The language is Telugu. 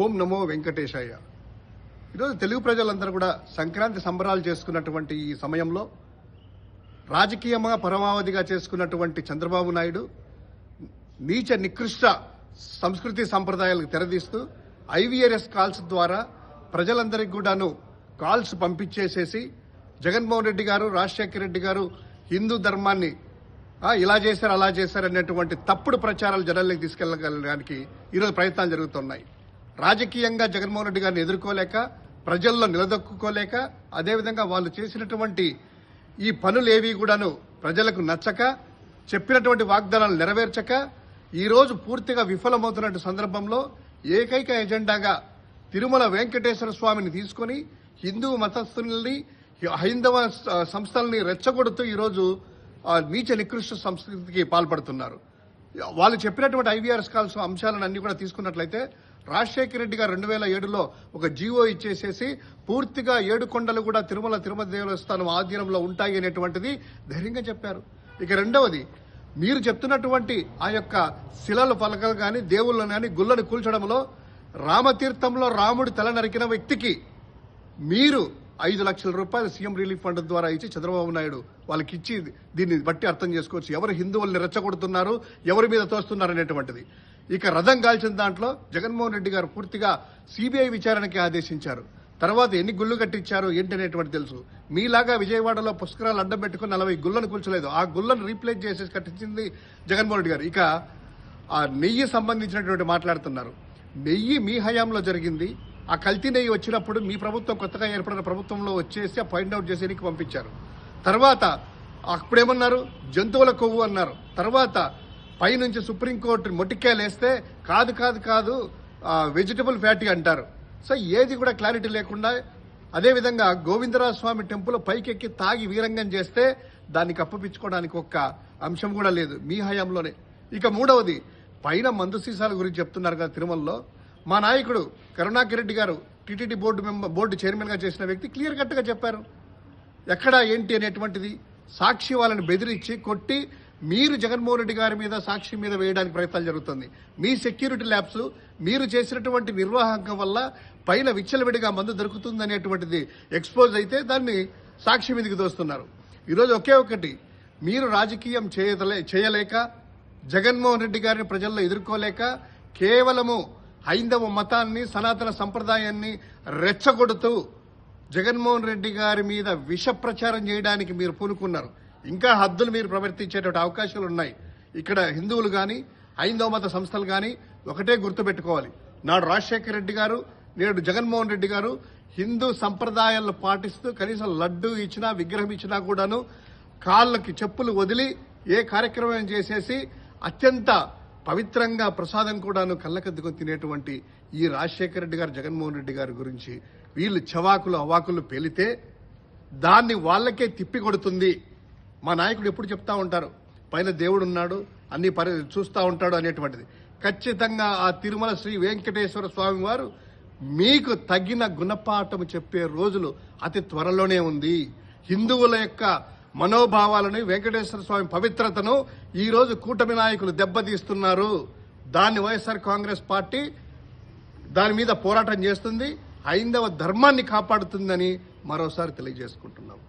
ఓం నమో వెంకటేశాయ. ఈరోజు తెలుగు ప్రజలందరూ కూడా సంక్రాంతి సంబరాలు చేసుకున్నటువంటి ఈ సమయంలో రాజకీయంగా పరమావధిగా చేసుకున్నటువంటి చంద్రబాబు నాయుడు నీచ నికృష్ట సంస్కృతి సంప్రదాయాలకు తెరదీస్తూ ఐవీఆర్ఎస్ కాల్స్ ద్వారా ప్రజలందరికీ కూడాను కాల్స్ పంపించేసేసి జగన్మోహన్ రెడ్డి గారు రాజశేఖర రెడ్డి గారు హిందూ ధర్మాన్ని ఇలా చేశారు అలా చేశారు అనేటువంటి తప్పుడు ప్రచారాలు జనాల్లోకి తీసుకెళ్ళగలడానికి ఈరోజు ప్రయత్నాలు జరుగుతున్నాయి. రాజకీయంగా జగన్మోహన్ రెడ్డి గారిని ఎదుర్కోలేక ప్రజల్లో నిలదొక్కుకోలేక అదేవిధంగా వాళ్ళు చేసినటువంటి ఈ పనులేవి కూడాను ప్రజలకు నచ్చక చెప్పినటువంటి వాగ్దానాలు నెరవేర్చక ఈరోజు పూర్తిగా విఫలమవుతున్న సందర్భంలో ఏకైక ఎజెండాగా తిరుమల వెంకటేశ్వర స్వామిని తీసుకొని హిందూ మతస్థుల్ని హైందవ సంస్థల్ని రెచ్చగొడుతూ ఈరోజు నీచ నికృష్ట సంస్కృతికి పాల్పడుతున్నారు. వాళ్ళు చెప్పినటువంటి ఐవీఆర్ఎస్ కాల్సిన అంశాలను అన్ని కూడా తీసుకున్నట్లయితే రాజశేఖర రెడ్డి గారు రెండు వేల ఏడులో ఒక జీవో ఇచ్చేసేసి పూర్తిగా ఏడు కొండలు కూడా తిరుమల తిరుమల దేవస్థానం ఆధీనంలో ఉంటాయి అనేటువంటిది ధైర్యంగా చెప్పారు. ఇక రెండవది మీరు చెప్తున్నటువంటి ఆ యొక్క శిలలు పలకలు కానీ దేవుళ్ళను కానీ గుళ్ళను కూల్చడంలో రామతీర్థంలో రాముడు తల నరికిన వ్యక్తికి మీరు ఐదు లక్షల రూపాయలు సీఎం రిలీఫ్ ఫండ్ ద్వారా ఇచ్చి చంద్రబాబు నాయుడు వాళ్ళకి ఇచ్చి దీన్ని బట్టి అర్థం చేసుకోవచ్చు. ఎవరు హిందువుల్ని రెచ్చగొడుతున్నారు ఎవరి మీద తోస్తున్నారు అనేటువంటిది. ఇక రథం కాల్చిన దాంట్లో జగన్మోహన్ రెడ్డి గారు పూర్తిగా సిబిఐ విచారణకి ఆదేశించారు. తర్వాత ఎన్ని గుళ్ళు కట్టించారు ఏంటనేటువంటి తెలుసు. మీలాగా విజయవాడలో పుష్కరాలు అడ్డం పెట్టుకుని నలభై గుళ్ళను కూల్చలేదు. ఆ గుళ్ళను రీప్లేస్ చేసేసి కట్టించింది జగన్మోహన్ రెడ్డి గారు. ఇక ఆ నెయ్యి సంబంధించినటువంటి మాట్లాడుతున్నారు. నెయ్యి మీ హయాంలో జరిగింది. ఆ కల్తీ నెయ్యి వచ్చినప్పుడు మీ ప్రభుత్వం కొత్తగా ఏర్పడిన ప్రభుత్వంలో వచ్చేసి ఆ ఫైండ్ అవుట్ చేసేకి పంపించారు. తర్వాత అప్పుడేమన్నారు? జంతువుల కొవ్వు అన్నారు. తర్వాత పైనుంచి సుప్రీంకోర్టు మొట్టికాయలు కాదు కాదు కాదు వెజిటబుల్ ఫ్యాటీ అంటారు. సో ఏది కూడా క్లారిటీ లేకుండా అదేవిధంగా గోవిందరాజ స్వామి టెంపుల్ పైకెక్కి తాగి వీరంగం చేస్తే దాన్ని కప్పపించుకోవడానికి ఒక్క అంశం కూడా లేదు మీ హయాంలోనే. ఇక మూడవది పైన మందు సీసాల గురించి చెప్తున్నారు కదా తిరుమలలో. మా నాయకుడు కరుణాకర్ రెడ్డి గారు టీటీడీ బోర్డు మెంబర్ బోర్డు చైర్మన్గా చేసిన వ్యక్తి క్లియర్ కట్గా చెప్పారు. ఎక్కడ ఏంటి అనేటువంటిది సాక్షి వాళ్ళని బెదిరించి కొట్టి మీరు జగన్మోహన్ రెడ్డి గారి మీద సాక్షి మీద వేయడానికి ప్రయత్నాలు జరుగుతుంది. మీ సెక్యూరిటీ ల్యాబ్స్ మీరు చేసినటువంటి నిర్వాహకం వల్ల పైన విచ్చలవిడిగా మందు దొరుకుతుంది అనేటువంటిది ఎక్స్పోజ్ అయితే దాన్ని సాక్షి మీదకి దోస్తున్నారు. ఈరోజు ఒకే ఒకటి మీరు రాజకీయం చేయలే చేయలేక జగన్మోహన్ రెడ్డి గారిని ప్రజల్లో ఎదుర్కోలేక కేవలము హైందవ మతాన్ని సనాతన సంప్రదాయాన్ని రెచ్చగొడుతూ జగన్మోహన్ రెడ్డి గారి మీద విష ప్రచారం చేయడానికి మీరు పూనుకున్నారు. ఇంకా హద్దులు మీరు ప్రవర్తించేటువంటి అవకాశాలు ఉన్నాయి. ఇక్కడ హిందువులు కానీ హైందవ మత సంస్థలు కానీ ఒకటే గుర్తుపెట్టుకోవాలి. నాడు రాజశేఖర రెడ్డి గారు నేడు జగన్మోహన్ రెడ్డి గారు హిందూ సంప్రదాయాలను పాటిస్తూ కనీసం లడ్డు ఇచ్చినా విగ్రహం ఇచ్చినా కూడాను కాళ్ళకి చెప్పులు వదిలి ఏ కార్యక్రమం చేసేసి అత్యంత పవిత్రంగా ప్రసాదం కూడాను కళ్ళకద్దుకొని తినేటువంటి ఈ రాజశేఖర రెడ్డి గారు జగన్మోహన్ రెడ్డి గారి గురించి వీళ్ళు చవాకులు అవాకులు పేలితే దాన్ని వాళ్ళకే తిప్పి కొడుతుంది. మా నాయకుడు ఎప్పుడు చెప్తా ఉంటారు పైన దేవుడు ఉన్నాడు అన్ని పరి చూస్తూ ఉంటాడు అనేటువంటిది. ఖచ్చితంగా ఆ తిరుమల శ్రీ వెంకటేశ్వర స్వామి వారు మీకు తగిన గుణపాఠం చెప్పే రోజులు అతి త్వరలోనే ఉంది. హిందువుల యొక్క మనోభావాలను వెంకటేశ్వర స్వామి పవిత్రతను ఈ రోజు కూటమి నాయకులు దెబ్బతీస్తున్నారు. దాన్ని వైఎస్ఆర్ కాంగ్రెస్ పార్టీ దాని మీద పోరాటం చేస్తుంది. హైందవ ధర్మాన్ని కాపాడుతుందని మరోసారి తెలియజేసుకుంటున్నాం.